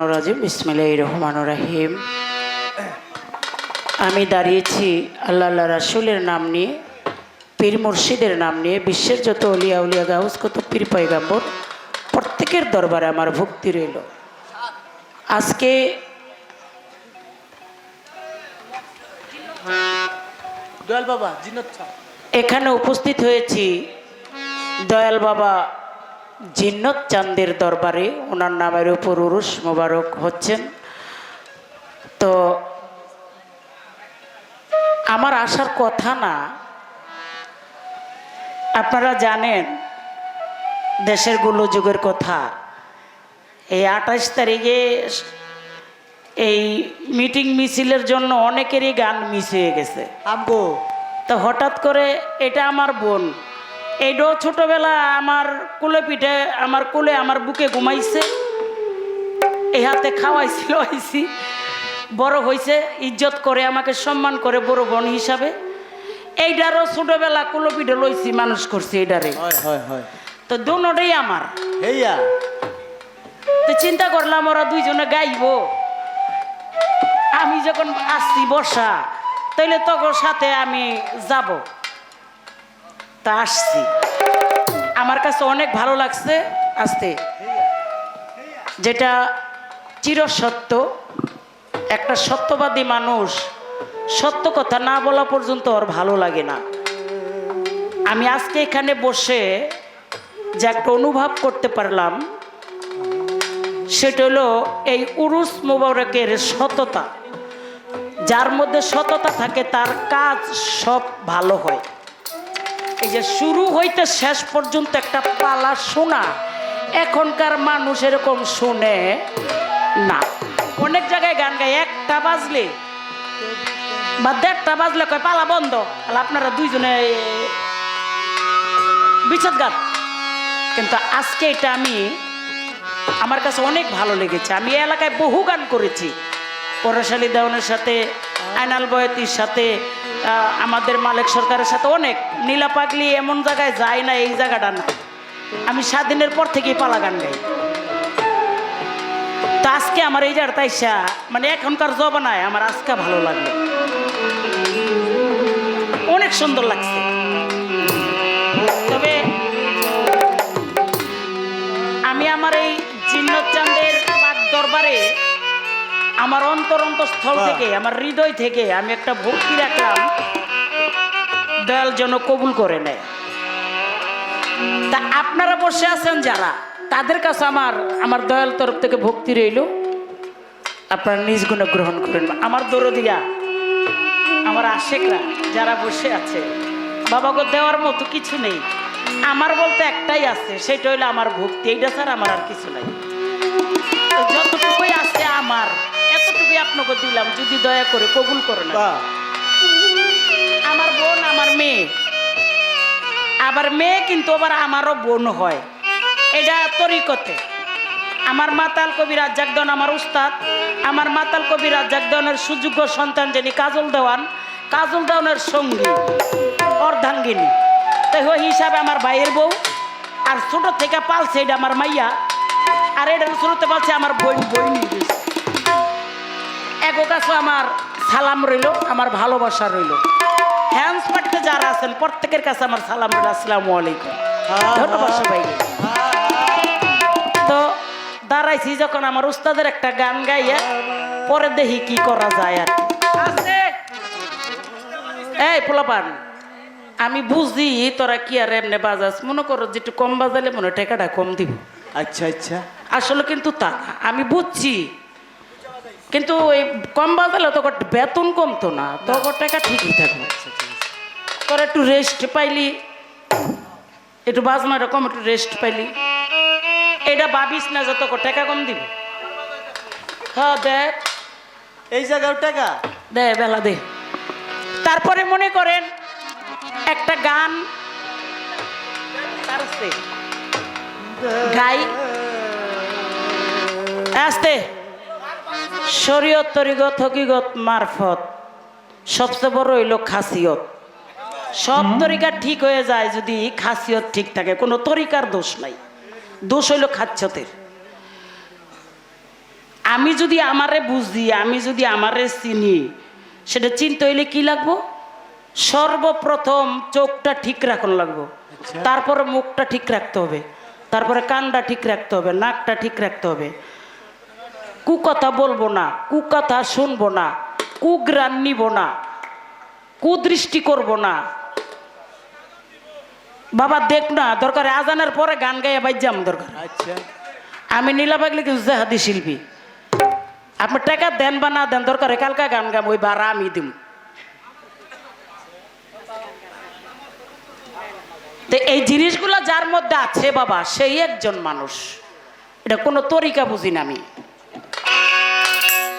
রাজিম বিসমিল্লাহ রহমান রাহিম। আমি দাঁড়িয়েছি আল্লাহ আল্লাহ রাসুলের নাম নিয়ে পীর মুর্শিদের নাম নিয়ে বিশ্বের যত অলিয়া উলিয়া গাউস কত পীর পয়গাম্বর প্রত্যেকের দরবারে আমার ভক্তি রইল। আজকে দয়াল বাবা এখানে উপস্থিত হয়েছি দয়াল বাবা জিন্নত চান্দের দরবারে ওনার নামের উপর উরুস মোবারক হচ্ছেন। তো আমার আসার কথা না আপনারা জানেন দেশের যুগের কথা। এই আঠাশ তারিখে এই মিটিং মিছিলের জন্য অনেকেরই গান মিস হয়ে গেছে। আমগো। তো হঠাৎ করে এটা আমার বোন এইটাও ছোটবেলা আমার কুলে পিঠে আমার কুলে আমার বুকে ঘুমাইছে। এই হাতে খাওয়াইছিল আইসি বড় হয়েছে ইজ্জত করে আমাকে সম্মান করে বড় বোন হিসাবে। এইটারও ছোটবেলা কুলো পিঠে লইছি মানুষ করছি এইটারে তো দুটাই আমার। তো চিন্তা করলাম ওরা দুইজনে গাইব। আমি যখন আসছি বর্ষা তাইলে তখন সাথে আমি যাব। তা আসছি। আমার কাছে অনেক ভালো লাগছে আসতে। যেটা চিরসত্য, একটা সত্যবাদী মানুষ, সত্য কথা না বলা পর্যন্ত ওর ভালো লাগে না। আমি আজকে এখানে বসে যে একটা অনুভব করতে পারলাম, সেটা হলো এই উরুস মোবারকের সততা। যার মধ্যে সততা থাকে, তার কাজ সব ভালো হয়। এই যে শুরু হইতে শেষ পর্যন্ত একটা পালা শোনা, এখনকার মানুষ এরকম শুনে না। অনেক জায়গায় গান গায়, একটা বাজলে, বা দেড়টা বাজলে কয়, পালা বন্ধ। তাহলে আপনারা দুইজনে বিচ্ছেদ গান। কিন্তু আজকে এটা আমি, আমার কাছে অনেক ভালো লেগেছে। আমি এলাকায় বহু গান করেছি। পরাশালী দেওয়ানের সাথে, আইনাল বয়তির সাথে আমাদের মালিক সরকারের সাথে অনেক নীলা পাগলি এমন জায়গায় যায় না, এই জায়গাটা না। আমি সাত দিনের পর থেকেই পালা গান গাই। তো আজকে আমার এই জায়গাটা তাইসা মানে এখনকার জবানায় আমার আজকে ভালো লাগল। অনেক সুন্দর লাগছে। তবে আমি আমার এই পাক দরবারে আমার অন্তর অন্তঃস্থল বাহ। থেকে আমার হৃদয় থেকে আমি একটা ভক্তি রাখলাম দয়াল যেন কবুল করে নেয়। তা আপনারা বসে আছেন যারা তাদের কাছে আমার আমার দয়াল তরফ থেকে ভক্তি রইল। আপনারা নিজ গুণে গ্রহণ করেন। আমার দরদিয়া আমার আশেকরা যারা বসে আছে বাবাকে দেওয়ার মতো কিছু নেই। আমার বলতে একটাই আছে সেটা হইল আমার ভক্তি। এইটা স্যার আমার আর কিছু নাই। আপনাকে দিলাম যদি দয়া করে কবুল করে না আমার বোন আমার মেয়ে। আবার মেয়ে কিন্তু আবার আমারও বোন হয়। এটা তরিকতে। আমার মাতাল কবি রাজ্জাকদন আমার উস্তাদ। আমার মাতাল কবি রাজ্জাকদনের সুযোগ্য সন্তান যিনি কাজল দেওয়ান কাজল দেওয়ানের সঙ্গী অর্ধাঙ্গিনী। তাই ওই হিসাবে আমার ভাইয়ের বউ আর ছোট থেকে পালছে এটা আমার মাইয়া। আর এটা ছোটতে পালছে আমার বই বই নিয়ে গেছে কাছে আমার সালাম রইল আমার ভালোবাসা রইল। হ্যান্ডস পাটতে যারা আছেন প্রত্যেকের কাছে আমার সালাম রইল আসসালামু আলাইকুম। ধন্যবাদ সবাইকে। তো দাঁড়াইছি যখন আমার উস্তাদের একটা গান গাইয়া পরে দেখি কি করা যায় আর এই পোলাপান আমি বুঝি তোরা কি আর এমনি বাজাস মনে করো যে একটু কম বাজালে মনে টেকাটা কম দিব। আচ্ছা আচ্ছা। আসলে কিন্তু তা আমি বুঝছি কিন্তু এই কম বাজালে তো বেতন কমতো না তখন টাকা ঠিকই থাকবে। তোর একটু রেস্ট পাইলি একটু বাজনা এরকম একটু রেস্ট পাইলি। এটা ভাবিস না যে তোকে টাকা কম দিব? হ্যাঁ দেখ। এই জায়গাও টাকা? দে বেলা দে। তারপরে মনে করেন একটা গান। গাই। আসতে। শরীয়ত তরিগত হকিগত মারফত। সবচেয়ে বড় হইল খাসিয়ত। সব তরিকা ঠিক হয়ে যায় যদি খাসিয়ত ঠিক থাকে কোনো তরিকার দোষ নাই। দোষ হইল খাচ্ছতের। আমি যদি আমারে বুঝি আমি যদি আমারে চিনি সেটা চিনতে হইলে কি লাগবো? সর্বপ্রথম চোখটা ঠিক রাখন লাগবো। আচ্ছা। তারপরে মুখটা ঠিক রাখতে হবে। তারপরে কানটা ঠিক রাখতে হবে নাকটা ঠিক রাখতে হবে। কুকথা বলব না কুকথা শুনব না কুগ্রান নিব না কুদৃষ্টি করব না। বাবা দেখ না দরকার আজানের পরে গান গাইয়া বাইজাম দরকার। আচ্ছা। আমি নীলা পাগলি কিন্তু জাহাদি শিল্পী। আপনি টাকা দেন বা না দেন দরকার কালকা গান গাম ওই বারা আমি দিম। তো এই জিনিসগুলো যার মধ্যে আছে বাবা সেই একজন মানুষ। এটা কোনো তরিকা বুঝি না আমি।